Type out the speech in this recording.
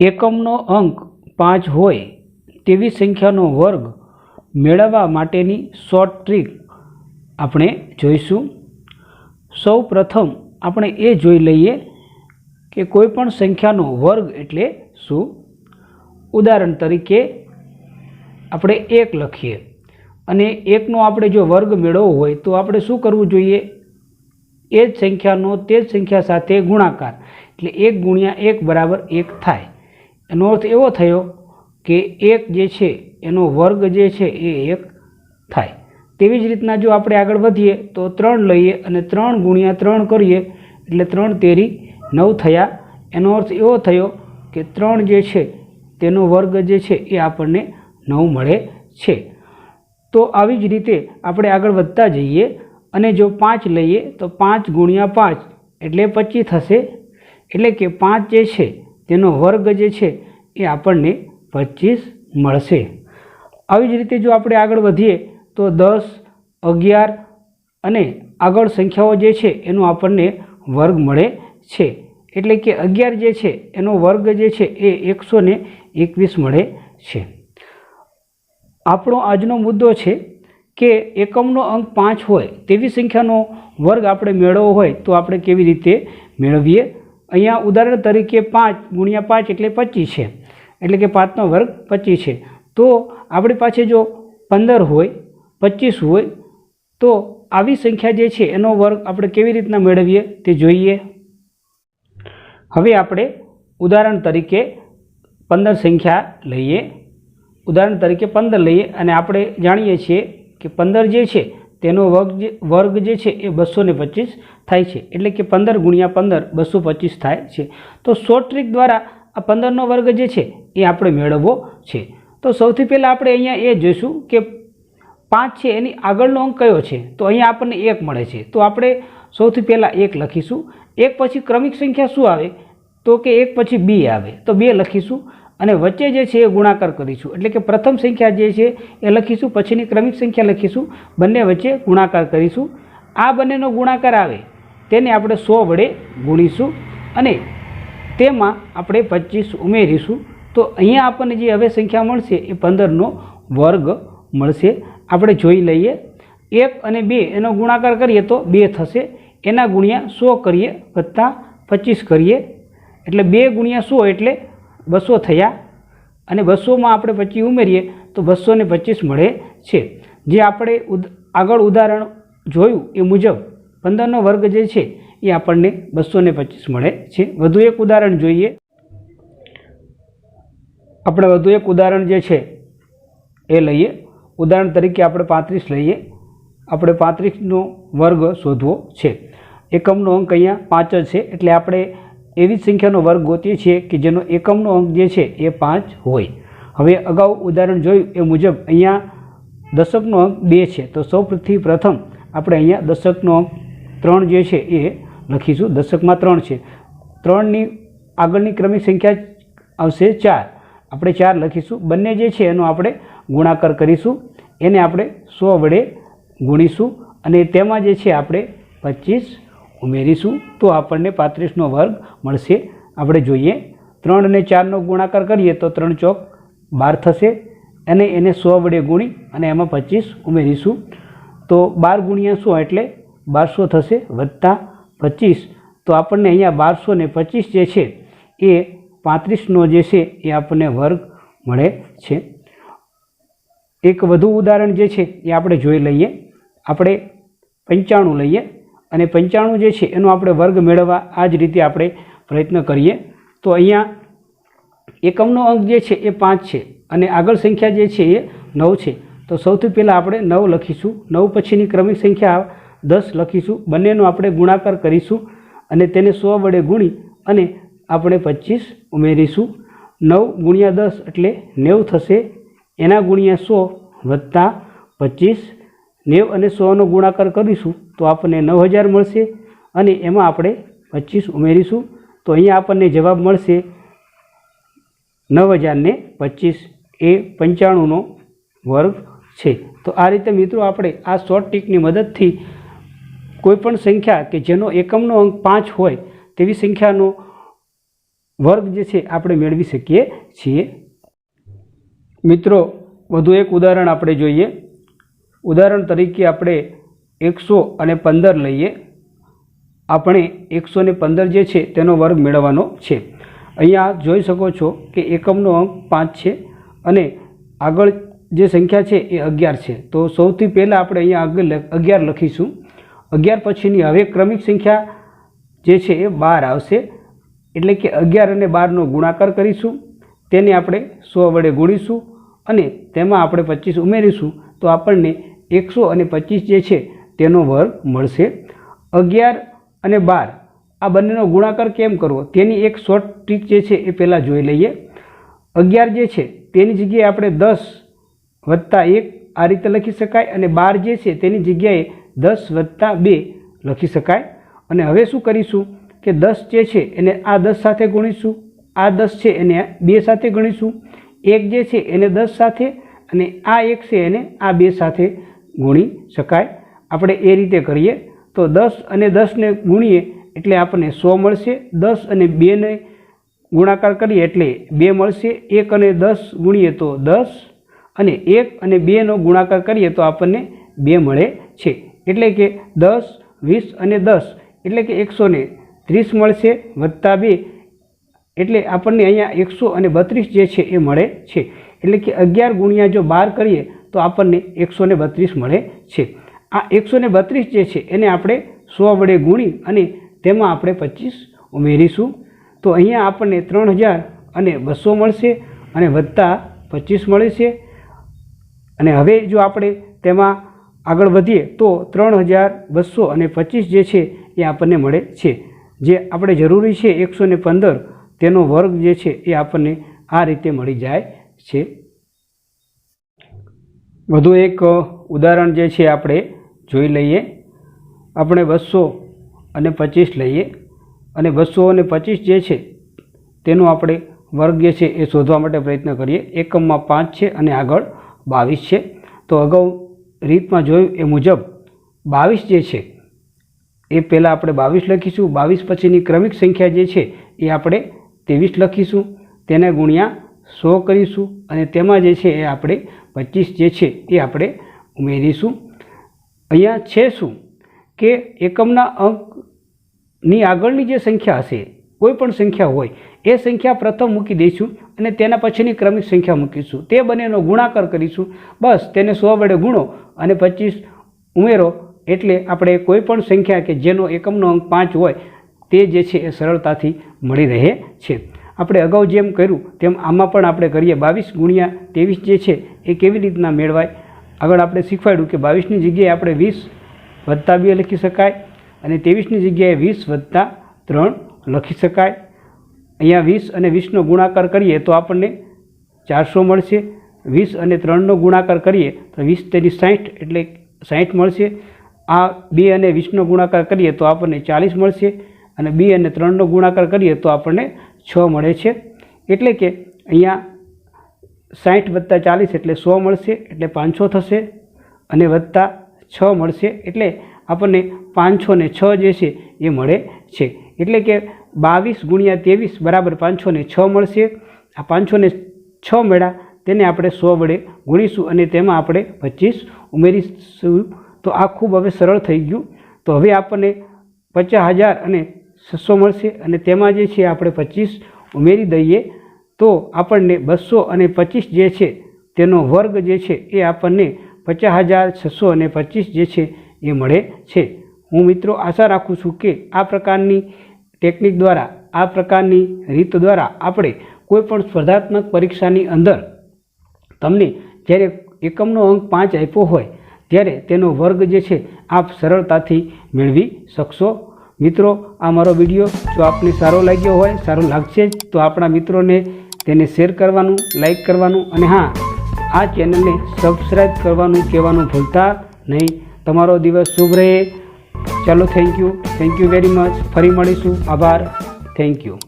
એકમનો અંક પાંચ હોય તેવી સંખ્યાનો વર્ગ મેળવવા માટેની શોર્ટ ટ્રીક આપણે જોઈશું. સૌ પ્રથમ આપણે એ જોઈ લઈએ કે કોઈપણ સંખ્યાનો વર્ગ એટલે શું? ઉદાહરણ તરીકે આપણે એક લખીએ અને એકનો આપણે જો વર્ગ મેળવવો હોય તો આપણે શું કરવું જોઈએ? એ જ સંખ્યાનો તે જ સંખ્યા સાથે ગુણાકાર એટલે એક ગુણ્યા એક બરાબર એક થાય. એનો અર્થ એવો થયો કે એક જે છે, એનો વર્ગ જે છે, એ એક થાય. તેવી જ રીતના જો આપણે આગળ વધીએ, તો ત્રણ લઈએ અને ત્રણ ગુણ્યા ત્રણ કરીએ, એટલે ત્રણ તેરી નવ થયા. એનો અર્થ એવો થયો કે ત્રણ જે છે, તેનો વર્ગ જે છે, એ આપણને નવ મળે છે. તો આવી જ રીતે આપણે આગળ વધતા જઈએ અને જો પાંચ લઈએ, તો પાંચ ગુણ્યા પાંચ, એટલે પચીસ થશે. એટલે કે પાંચ જે છે તેનો વર્ગ જે છે એ આપણને પચીસ મળશે. આવી જ રીતે જો આપણે આગળ વધીએ, તો દસ, અગિયાર અને આગળ સંખ્યાઓ જે છે એનો આપણને વર્ગ મળે છે. એટલે કે અગિયાર જે છે એનો વર્ગ જે છે એ એકસો એકવીસ મળે છે. આપણો આજનો મુદ્દો છે કે એકમનો અંક પાંચ હોય તેવી સંખ્યાનો વર્ગ આપણે મેળવવો હોય તો આપણે કેવી રીતે મેળવીએ? અહીંયા ઉદાહરણ તરીકે પાંચ ગુણ્યા પાંચ એટલે પચીસ છે. એટલે કે પાંચનો વર્ગ પચીસ છે. તો આપણી પાસે જો પંદર હોય, પચીસ હોય, તો આવી સંખ્યા જે છે એનો વર્ગ આપણે કેવી રીતના મેળવીએ તે જોઈએ. હવે આપણે ઉદાહરણ તરીકે પંદર સંખ્યા લઈએ. ઉદાહરણ તરીકે પંદર લઈએ અને આપણે જાણીએ છીએ કે પંદર જે છે તેનો વર્ગ જે વર્ગ જે છે એ બસો ને પચીસ થાય છે. એટલે કે પંદર ગુણ્યા પંદર બસો પચીસ થાય છે. તો શોર્ટ ટ્રીક દ્વારા આ પંદરનો વર્ગ જે છે એ આપણે મેળવવો છે. તો સૌથી પહેલાં આપણે અહીંયા એ જોઈશું કે પાંચ છે એની આગળનો અંક કયો છે? તો અહીંયા આપણને એક મળે છે. તો આપણે સૌથી પહેલાં એક લખીશું. એક પછી ક્રમિક સંખ્યા શું આવે? તો કે એક પછી બી આવે. તો બે લખીશું. અને વચ્ચે જે છે એ ગુણાકાર કરીશું. એટલે કે પ્રથમ સંખ્યા જે છે એ લખીશું, પછીની ક્રમિક સંખ્યા લખીશું, બંને વચ્ચે ગુણાકાર કરીશું. આ બંનેનો ગુણાકાર આવે તેને આપણે સો વડે ગુણીશું અને તેમાં આપણે પચીસ ઉમેરીશું. તો અહીંયા આપણને જે હવે સંખ્યા મળશે એ પંદરનો વર્ગ મળશે. આપણે જોઈ લઈએ. એક અને બે એનો ગુણાકાર કરીએ તો બે થશે. એના ગુણ્યા સો કરીએ વત્તા પચીસ કરીએ. એટલે બે ગુણ્યા સો એટલે બસો થયા અને બસોમાં આપણે પચીસ ઉમેરીએ તો બસો ને પચીસ મળે છે. જે આપણે આગળ ઉદાહરણ જોયું એ મુજબ પંદરનો વર્ગ જે છે એ આપણને બસો ને પચીસ મળે છે. વધુ એક ઉદાહરણ જોઈએ. આપણે વધુ એક ઉદાહરણ જે છે એ લઈએ. ઉદાહરણ તરીકે આપણે પાંત્રીસ લઈએ. આપણે પાંત્રીસનો વર્ગ શોધવો છે. એકમનો અંક અહીંયા પાંચ જ છે. એટલે આપણે એવી સંખ્યાનો વર્ગ ગોતીએ છીએ કે જેનો એકમનો અંક જે છે એ પાંચ હોય. હવે અગાઉ ઉદાહરણ જોયું એ મુજબ અહીંયા દશકનો અંક બે છે. તો સૌથી પ્રથમ આપણે અહીંયા દશકનો અંક ત્રણ જે છે એ લખીશું. દશકમાં ત્રણ છે. ત્રણની આગળની ક્રમિક સંખ્યા આવશે ચાર. આપણે ચાર લખીશું. બંને જે છે એનો આપણે ગુણાકાર કરીશું. એને આપણે સો વડે ગુણીશું. અને તેમાં જે છે આપણે પચીસ ઉમેરીશું તો આપણને પાંત્રીસનો વર્ગ મળશે. આપણે જોઈએ, ત્રણ અને ચારનો ગુણાકાર કરીએ તો ત્રણ ચોક બાર થશે અને એને સો વડે ગુણી અને એમાં પચીસ ઉમેરીશું. તો બાર ગુણ્યા સો એટલે બારસો થશે વત્તા પચીસ. તો આપણને અહીંયા બારસો ને પચીસ જે છે એ પાંત્રીસનો જે છે એ આપણને વર્ગ મળે છે. એક વધુ ઉદાહરણ જે છે એ આપણે જોઈ લઈએ. આપણે પંચાણું લઈએ. અને પંચાણું જે છે, એનો આપણે વર્ગ મેળવવા આ જ રીતે આપણે પ્રયત્ન કરીએ. તો અહીંયા એકમનો અંક જે છે, એ પાંચ છે અને આગળ સંખ્યા જે છે, એ નવ છે. તો સૌથી પહેલાં આપણે નવ લખીશું. નવ પછીની ક્રમિક સંખ્યા દસ લખીશું. બંનેનો આપણે ગુણાકાર કરીશું અને તેને સો વડે ગુણી અને આપણે પચીસ ઉમેરીશું. નવ ગુણ્યા દસ એટલે નેવું થશે. એના ગુણ્યા સો વત્તા પચીસ નેવ અને સોનો ગુણાકાર કરીશું તો આપણને નવ હજાર મળશે અને એમાં આપણે પચીસ ઉમેરીશું તો અહીંયા આપણને જવાબ મળશે નવ હજારને પચીસ. એ પંચાણુંનો વર્ગ છે. તો આ રીતે મિત્રો આપણે આ શોર્ટ ટીકની મદદથી કોઈપણ સંખ્યા કે જેનો એકમનો અંક પાંચ હોય તેવી સંખ્યાનો વર્ગ જે છે આપણે મેળવી શકીએ છીએ. મિત્રો, વધુ એક ઉદાહરણ આપણે જોઈએ. ઉદાહરણ તરીકે આપણે એકસો અને પંદર લઈએ. આપણે એકસો ને પંદર જે છે તેનો વર્ગ મેળવવાનો છે. અહીંયા જોઈ શકો છો કે એકમનો અંક પાંચ છે અને આગળ જે સંખ્યા છે એ અગિયાર છે. તો સૌથી પહેલાં આપણે અહીંયા આગળ અગિયાર લખીશું. અગિયાર પછીની હવે ક્રમિક સંખ્યા જે છે એ બાર આવશે. એટલે કે અગિયાર અને બારનો ગુણાકાર કરીશું. તેને આપણે સો વડે ગુણીશું અને તેમાં આપણે પચીસ ઉમેરીશું. તો આપણને એકસો અને પચીસ જે છે તેનો વર્ગ મળશે. અગિયાર અને બાર, આ બંનેનો ગુણાકાર કેમ કરવો? તેની એક શોર્ટ ટ્રીક જે છે એ પહેલાં જોઈ લઈએ. અગિયાર જે છે તેની જગ્યાએ આપણે દસ વત્તા એક આ રીતે લખી શકાય અને બાર જે છે તેની જગ્યાએ દસ વત્તા બે લખી શકાય. અને હવે શું કરીશું કે દસ જે છે એને આ દસ સાથે ગુણીશું, આ દસ છે એને બે સાથે ગણીશું, એક જે છે એને દસ સાથે અને આ એક છે એને આ બે સાથે ગુણી શકાય. આપણે એ રીતે કરીએ તો દસ અને દસને ગુણીએ એટલે આપણને સો મળશે. દસ અને બેને ગુણાકાર કરીએ એટલે બે મળશે. એક અને દસ ગુણીએ તો દસ અને એક અને બેનો ગુણાકાર કરીએ તો આપણને બે મળે છે. એટલે કે દસ, વીસ અને દસ એટલે કે એકસો ત્રીસ મળશે વત્તા બે એટલે આપણને અહીંયા એકસો અને બત્રીસ જે છે એ મળે છે. એટલે કે અગિયાર ગુણ્યા જો બાર કરીએ તો આપણને એકસો બત્રીસ મળે છે. આ એકસો બત્રીસ જે છે એને આપણે સો વડે ગુણી અને તેમાં આપણે પચીસ ઉમેરીશું. તો અહીંયા આપણને ત્રણ હજાર અને બસો મળશે અને વધતા પચીસ મળે છે. અને હવે જો આપણે તેમાં આગળ વધીએ તો ત્રણ હજાર બસો અને પચીસ જે છે એ આપણને મળે છે. જે આપણે જરૂરી છે એકસો પંદર, તેનો વર્ગ જે છે એ આપણને આ રીતે મળી જાય. છે. વધુ એક ઉદાહરણ જે છે આપણે જોઈ લઈએ. આપણે બસો અને પચીસ લઈએ. અને બસો અને પચીસ જે છે, તેનો આપણે વર્ગ જે છે એ શોધવા માટે પ્રયત્ન કરીએ. એકમમાં પાંચ છે અને આગળ બાવીસ છે. તો અગાઉ રીતમાં જોયું એ મુજબ બાવીસ જે છે, એ પહેલાં આપણે બાવીસ લખીશું. બાવીસ પછીની ક્રમિક સંખ્યા જે છે એ આપણે ત્રેવીસ લખીશું. તેને ગુણ્યા સો કરીશું અને તેમાં જે છે એ આપણે પચીસ જે છે એ આપણે ઉમેરીશું. અહીંયા છે શું? કે એકમના અંકની આગળની જે સંખ્યા હશે, કોઈ પણ સંખ્યા હોય, એ સંખ્યા પ્રથમ મૂકી દઈશું અને તેના પછીની ક્રમિક સંખ્યા મૂકીશું. તે બંનેનો ગુણાકાર કરીશું. બસ તેને સો વડે ગુણો અને પચીસ ઉમેરો એટલે આપણે કોઈ પણ સંખ્યા કે જેનો એકમનો અંક પાંચ હોય, તે જે છે એ સરળતાથી મળી રહે છે. આપણે અગાઉ જેમ કર્યું, તેમ આમાં પણ આપણે કરીએ. બાવીસ ગુણ્યા ત્રેવીસ જે છે, એ કેવી રીતના મેળવાય? આગળ આપણે શીખવાડ્યું કે બાવીસની જગ્યાએ આપણે વીસ વત્તા બે લખી શકાય અને ત્રેવીસની જગ્યાએ વીસ વત્તા ત્રણ લખી શકાય. અહીંયા વીસ અને વીસનો ગુણાકાર કરીએ તો આપણને ચારસો મળશે. વીસ અને ત્રણનો ગુણાકાર કરીએ તો વીસ તેની સાઠ એટલે સાઠ મળશે. આ બે અને વીસનો ગુણાકાર કરીએ તો આપણને ચાલીસ મળશે અને બે અને ત્રણનો ગુણાકાર કરીએ તો આપણને છ મળે છે. એટલે કે અહીંયા સાઠ વત્તા ચાલીસ એટલે સો મળશે, એટલે પાંચસો થશે અને વત્તા છ મળશે, એટલે આપણને પાંચસો ને છ જે છે એ મળે છે. એટલે કે બાવીસ ગુણ્યા ત્રેવીસ બરાબર પાંચસો ને છ મળશે. આ પાંચસો ને છ મળ્યા તેને આપણે સો વડે ગુણીશું અને તેમાં આપણે પચીસ ઉમેરીશું. તો આ ખૂબ હવે સરળ થઈ ગયું. તો હવે આપણને પચાસ હજાર અને છસો મળશે અને તેમાં જે છે આપણે પચીસ ઉમેરી દઈએ, તો આપણને બસો અને પચીસ જે છે, તેનો વર્ગ જે છે એ આપણને પચાસ હજાર છસો અને પચીસ જે છે એ મળે છે. હું મિત્રો આશા રાખું છું કે આ પ્રકારની ટેકનિક દ્વારા, આ પ્રકારની રીત દ્વારા આપણે કોઈપણ સ્પર્ધાત્મક પરીક્ષાની અંદર તમને જ્યારે એકમનો અંક પાંચ આપ્યો હોય, ત્યારે તેનો વર્ગ જે છે આપ સરળતાથી મેળવી શકશો. મિત્રો, આ મારો વીડિયો જો આપને સારો લાગ્યો હોય, સારો લાગશે તો આપણા મિત્રોને તેને શેર કરવાનું, લાઈક કરવાનું અને હા, આ ચેનલને સબસ્ક્રાઈબ કરવાનું કહેવાનું ભૂલતા નહીં. તમારો દિવસ શુભ રહે. ચાલો thank you thank you very much ફરી મળીશું. આભાર. Thank you